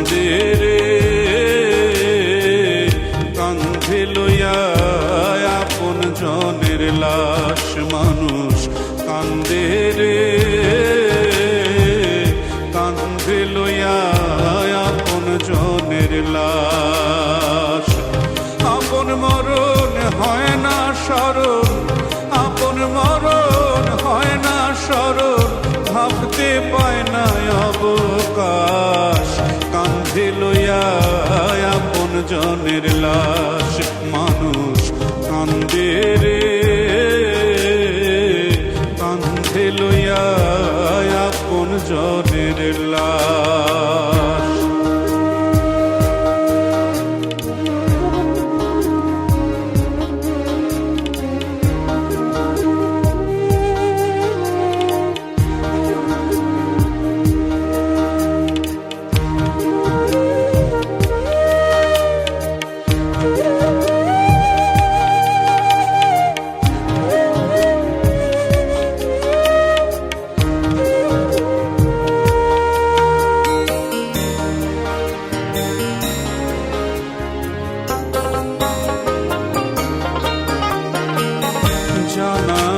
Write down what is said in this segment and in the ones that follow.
কান্দে রে কান্ধে লইয়া আপন জনের লাশ মানুষ কান্দে রে। কান্ধে লইয়া আপন জনের লাশ জনের লাশ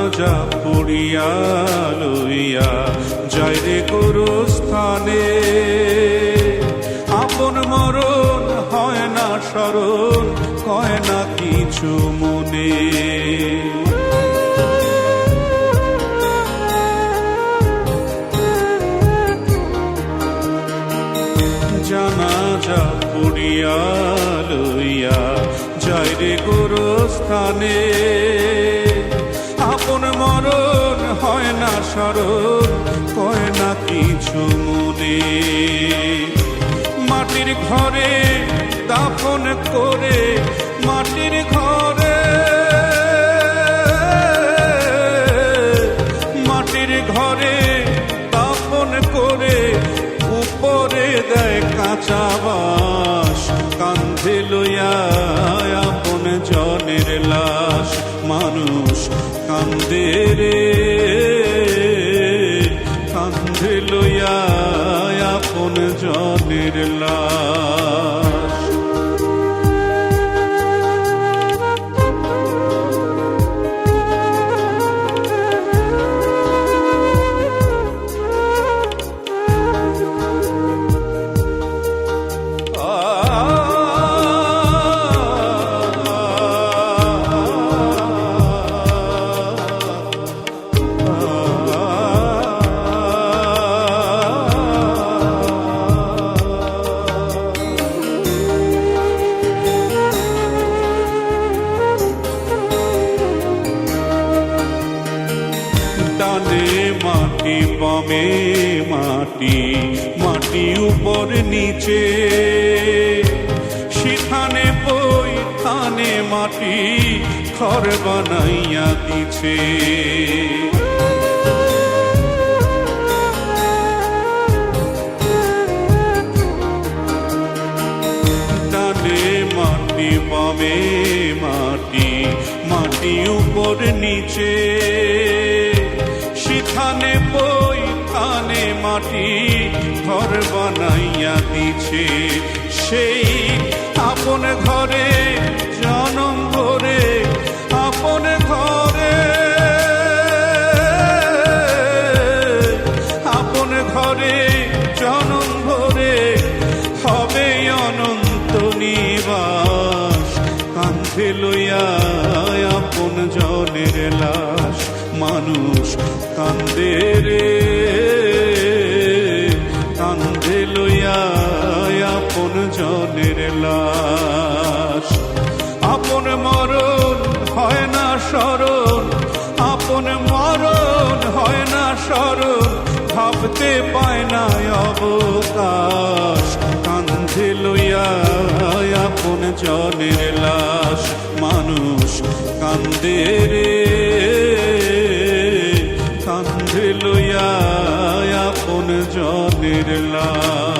জানাজা পড়িয়া লইয়া যায় রে স্থানে আপন মরণ হয় না স্মরণ, কয় না কিছু মনে। জানাজা পড়িয়া লইয়া যায় রে স্থানে না কয় না কিছু মনে মাটির ঘরে দাফন করে মাটির ঘরে মাটির ঘরে দাফন করে উপরে দেয় কাঁচা বাস কান্ধে লইয়া আপন জনের লাশ। মানুষ কান্দে রে। লইয়া আপন জনের লাশ মাটি বামে মাটি মাটি উপর নিচে। সেখানে বই থানে মাটি খর বানাইয়া দিছে। মাটি মাটি মাটি উপর নিচে। সেখানে বই থানে মাটি ঘর বানাইয়া দিছে। সেই আপন ঘরে জনম কান্দে রে কান্ধে লইয়া আপন জনের লাশ। আপন মরণ হয় না স্মরণ, আপন মরণ হয় না স্মরণ, ভাবতে পায় না অবকাশ। কান্ধে লইয়া আপন জনের লাশ, মানুষ কান্দে রে। জনের লাশ।